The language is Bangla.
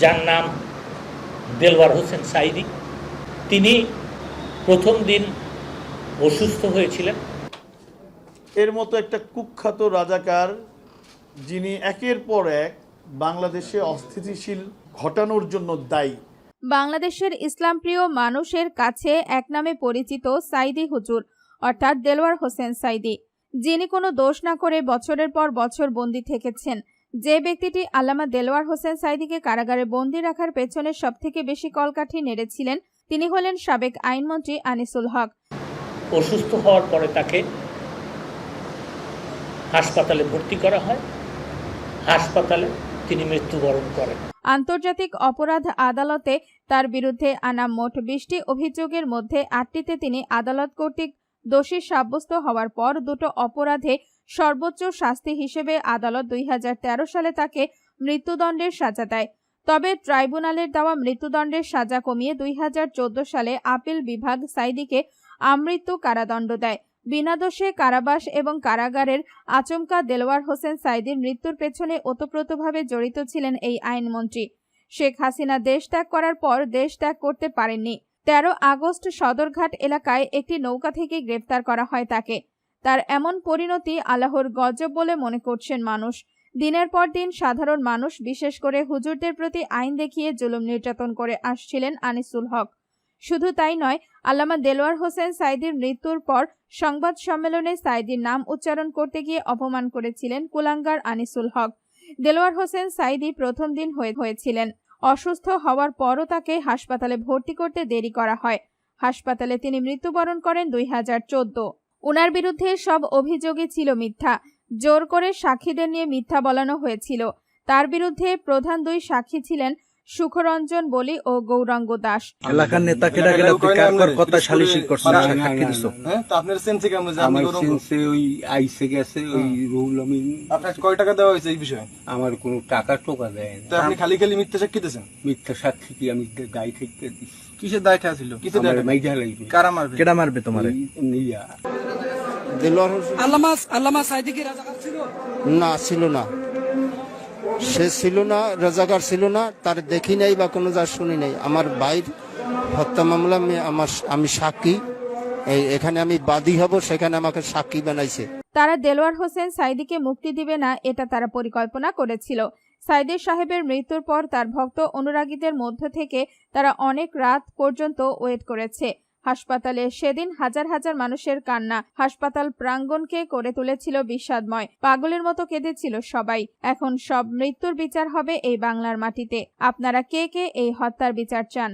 যার নাম দেলওয়ার হোসেন সাইদি তিনি প্রথম দিন অসুস্থ হয়েছিলেন। এর মতো একটা কুখ্যাত রাজাকার যিনি একের পর এক বাংলাদেশে অস্থিতিশীল ঘটানোর জন্য দায়ী। বাংলাদেশের ইসলামপ্রিয় মানুষের কাছে এক নামে পরিচিত সাইদি হুজুর অর্থাৎ দেলোয়ার হোসেন সাইদি যিনি কোনো দোষ না করে বছরের পর বছর বন্দী থেকেছেন। যে ব্যক্তিটি আল্লামা দেলোয়ার হোসেন সাইদিকে কারাগারে বন্দী রাখার পেছনে সবথেকে বেশি কলকাঠি নেড়েছিলেন তিনি হলেন সাবেক আইনমন্ত্রী আনিসুল হক। অসুস্থ হওয়ার পরে তাকে হাসপাতালে ভর্তি করা হয়। হাসপাতালে তিনি মৃত্যুবরণ করেন। আন্তর্জাতিক অপরাধ আদালতে তার বিরুদ্ধে আনা মোট বিশটি অভিযোগের মধ্যে আটটিতে তিনি আদালত কর্তৃক দোষী সাব্যস্ত হওয়ার পর দুটো অপরাধে সর্বোচ্চ শাস্তি হিসেবে আদালত দুই হাজার তেরো সালে তাকে মৃত্যুদণ্ডের সাজা দেয়। তবে ট্রাইব্যুনালের দেওয়া মৃত্যুদণ্ডের সাজা কমিয়ে দুই হাজার চোদ্দ সালে আপিল বিভাগ সাইদিকে আমৃত্যু কারাদণ্ড দেয়। বিনা দোষে কারাবাস এবং কারাগারের আচমকা দেলোয়ার হোসেন সাইদির মৃত্যুর পেছনে ওতপ্রোতভাবে জড়িত ছিলেন এই আইনমন্ত্রী। শেখ হাসিনা দেশ ত্যাগ করার পর দেশ ত্যাগ করতে পারেননি। তেরো আগস্ট সদরঘাট এলাকায় একটি নৌকা থেকে গ্রেফতার করা হয় তাকে। তার এমন পরিণতি আল্লাহর গজব বলে মনে করছেন মানুষ। দিনের পর দিন সাধারণ মানুষ, বিশেষ করে হুজুরদের প্রতি আইন দেখিয়ে জুলুম নির্যাতন করে আসছিলেন আনিসুল হক। শুধু তাই নয়, আল্লামা দেলোয়ার হোসেন সাইদির মৃত্যুর পর সংবাদ সম্মেলনে সাইদির নাম উচ্চারণ করতে গিয়ে অপমান করেছিলেন কুলাঙ্গার আনিসুল হক। দেলোয়ার হোসেন সাইদি প্রথম দিন হয়ে হয়েছিলেন। অসুস্থ হওয়ার পরও তাকে হাসপাতালে ভর্তি করতে দেরি করা হয়। হাসপাতালে তিনি মৃত্যুবরণ করেন দুই হাজার চোদ্দ। উনার বিরুদ্ধে সব অভিযোগই ছিল মিথ্যা। জোর করে সাক্ষীদের নিয়ে মিথ্যা বলানো হয়েছিল। তার বিরুদ্ধে প্রধান দুই সাক্ষী ছিলেন সুখরঞ্জন বলি ও গৌরাঙ্গ দাস। এলাকার নেতা কেডা কেডা কার কার কথা সালিশি করছিস না, না, সাক্ষী না, দিছ। হ্যাঁ তো আপনার সেন্সে কেমন যে আপনি আমার সেন্সে ওই আইসে গেছে ওই রুহুল আমিন। আপনার কয় টাকা দেওয়া হয়েছে এই বিষয়ে? আমার কোনো টাকা টোকা দেয় তো না আপনি খালি খালি মিথ্যা সাক্ষী দিয়েছেন? মিথ্যা সাক্ষী কি আমি গাই থেকে কিসের দায় ছিল? কিসের দায় মাইজা লাগবে। কারা মারবে? কেডা মারবে তোমারে? নিয়া। আল্লামা আল্লামা সাইদি রাজাকার ছিল? না ছিল না। সে ছিল না, রাজাকার ছিল না, তার দেখি নাই বা কোনো যা শুনি নাই। আমার ভাইয়ের হত্যা মামলা, আমি আমার আমি সাক্ষী। এখানে আমি বাদী হব, সেখানে আমাকে সাক্ষী বানাইছে। তারা দেলোয়ার হোসেন সাইদিকে মুক্তি দিবে না, এটা তারা পরিকল্পনা করেছিল। সাইদের সাহেবের মৃত্যুর পর তার ভক্ত অনুরাগীদের মধ্য থেকে তারা অনেক রাত পর্যন্ত ওয়েট করেছে। হাসপাতালে সেদিন হাজার হাজার মানুষের কান্না, হাসপাতাল প্রাঙ্গণকে করে তুলেছিল বিষাদময়, পাগলের মতো কেঁদেছিল সবাই। এখন সব মৃত্যুর বিচার হবে এই বাংলার মাটিতে। আপনারা কে কে এই হত্যার বিচার চান?